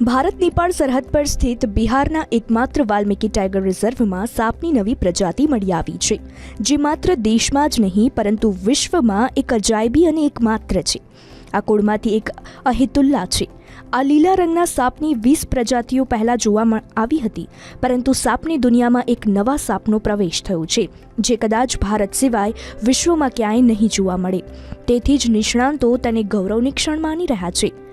ભારત નેપાળ સરહદ પર સ્થિત બિહારના એકમાત્ર વાલ્મીકી ટાઈગર રિઝર્વમાં સાપની નવી પ્રજાતિ મળી આવી છે. જે માત્ર દેશમાં જ નહીં, પરંતુ વિશ્વમાં એક અજાયબી અને એકમાત્ર છે. આ કુળમાંથી એક અહિતુલ્લા છે. આ લીલા રંગના સાપની વીસ પ્રજાતિઓ પહેલાં જોવા આવી હતી, પરંતુ સાપની દુનિયામાં એક નવા સાપનો પ્રવેશ થયો છે, જે કદાચ ભારત સિવાય વિશ્વમાં ક્યાંય નહીં જોવા મળે. તેથી જ નિષ્ણાંતો તેને ગૌરવની ક્ષણ માની રહ્યા છે.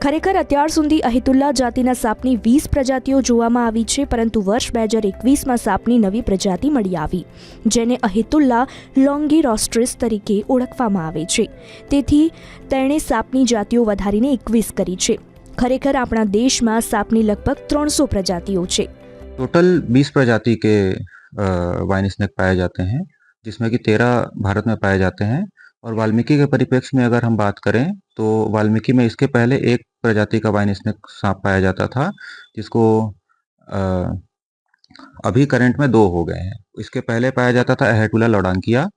ખરેખર અત્યાર સુધી અહિતુલ્લા જાતિના સાપની વીસ પ્રજાતિઓ જોવામાં આવી છે પરંતુ વર્ષ બે હજાર એકવીસમાં સાપની નવી પ્રજાતિ મળી આવી જેને અહિતુલ્લા લોંગીરોસ્ટ્રિસ તરીકે ઓળખવામાં આવે છે તેથી તેણે સાપની જાતિઓ વધારીને એકવીસ કરી છે ખરેખર આપણા દેશમાં સાપની લગભગ ત્રણસો પ્રજાતિઓ છે टोटल बीस प्रजाति के वाइन स्नेक पाए जाते हैं जिसमें कि तेरह भारत में पाए जाते हैं और वाल्मीकि के परिप्रेक्ष्य में अगर हम बात करें तो वाल्मीकि में इसके पहले एक प्रजाति का वाइन स्नेक सांप पाया जाता था जिसको अ, अभी करंट में दो हो गए हैं। इसके पहले पाया जाता था एहेटुला लौडांकिया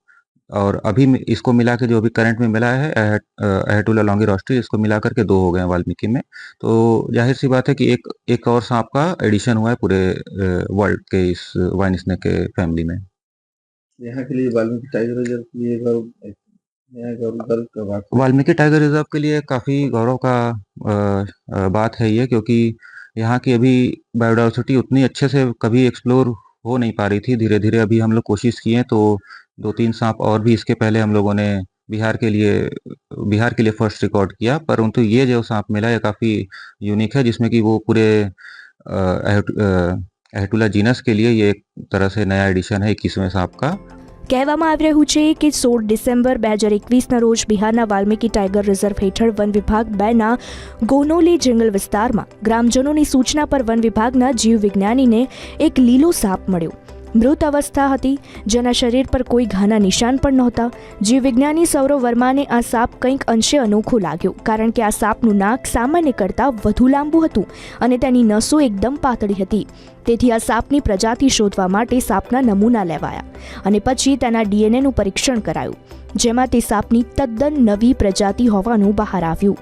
और अभी इसको मिला के जो अभी करंट में मिला है एहेट- एहेटुला लॉन्गी रोस्ट्री इसको मिला करके दो हो गए हैं वाल्मीकि में। तो ज़ाहिर सी बात है कि एक एक और सांप का एडिशन हुआ है पूरे वर्ल्ड के इस वाइन स्नेक के फैमिली में। यहाँ के लिए वाल्मीकि टाइगर रिज़र्व के लिए गौरव है। वाल्मीकि टाइगर रिज़र्व के लिए काफ़ी गौरव का बात है ये, क्योंकि यहाँ की अभी बायोडाइवर्सिटी उतनी अच्छे से कभी एक्सप्लोर हो नहीं पा रही थी धीरे धीरे अभी हम लोग कोशिश किए तो दो तीन सांप और भी इसके पहले हम लोगों ने बिहार के लिए, बिहार के लिए फ़र्स्ट रिकॉर्ड किया, परंतु ये जो सांप मिला, ये काफ़ी यूनिक है, जिसमें कि वो पूरे एहटुला जीनस के लिए ये एक तरह से नया एडिशन है, इक्कीसवें सांप का કહેવામાં આવી રહ્યું છે કે સોળ ડિસેમ્બર બે હજાર એકવીસના રોજ બિહારના વાલ્મીકી ટાઈગર રિઝર્વ હેઠળ વન વિભાગ બેના ગોનોલી જંગલ વિસ્તારમાં ગ્રામજનોની સૂચના પર વન વિભાગના જીવ વિજ્ઞાનીને એક લીલો સાપ મળ્યો. મૃત અવસ્થા હતી, જેના શરીર પર કોઈ ઘાના નિશાન પણ નહોતા. જીવ વિજ્ઞાની સૌરવ વર્માને આ સાપ કંઈક અંશે અનોખો લાગ્યો, કારણ કે આ સાપનું નાક સામાન્ય કરતાં વધુ લાંબુ હતું અને તેની નસો એકદમ પાતળી હતી. તેથી આ સાપની પ્રજાતિ શોધવા માટે સાપના નમૂના લેવાયા અને પછી તેના ડીએનએનું પરીક્ષણ કરાયું, જેમાં તે સાપની તદ્દન નવી પ્રજાતિ હોવાનું બહાર આવ્યું.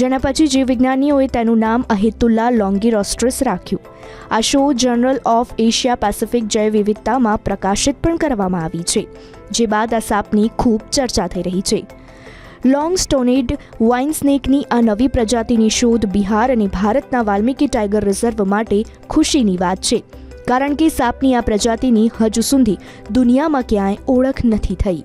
જેના પછી જીવવિજ્ઞાનીઓએ તેનું નામ અહિતુલ્લા લોંગીરોસ્ટ્રસ રાખ્યું. આ શો જર્નલ ઓફ એશિયા પેસિફિક જૈવ વિવિધતામાં પ્રકાશિત પણ કરવામાં આવી છે, જે બાદ આ સાપની ખૂબ ચર્ચા થઈ રહી છે. લોંગ સ્ટોનેડ વાઇન સ્નેકની આ નવી પ્રજાતિની શોધ બિહાર અને ભારતના વાલ્મીકી ટાઈગર રિઝર્વ માટે ખુશીની વાત છે. કારણ કે સાપની આ પ્રજાતિની હજુ સુધી દુનિયામાં ક્યાંય ઓળખ નથી થઈ.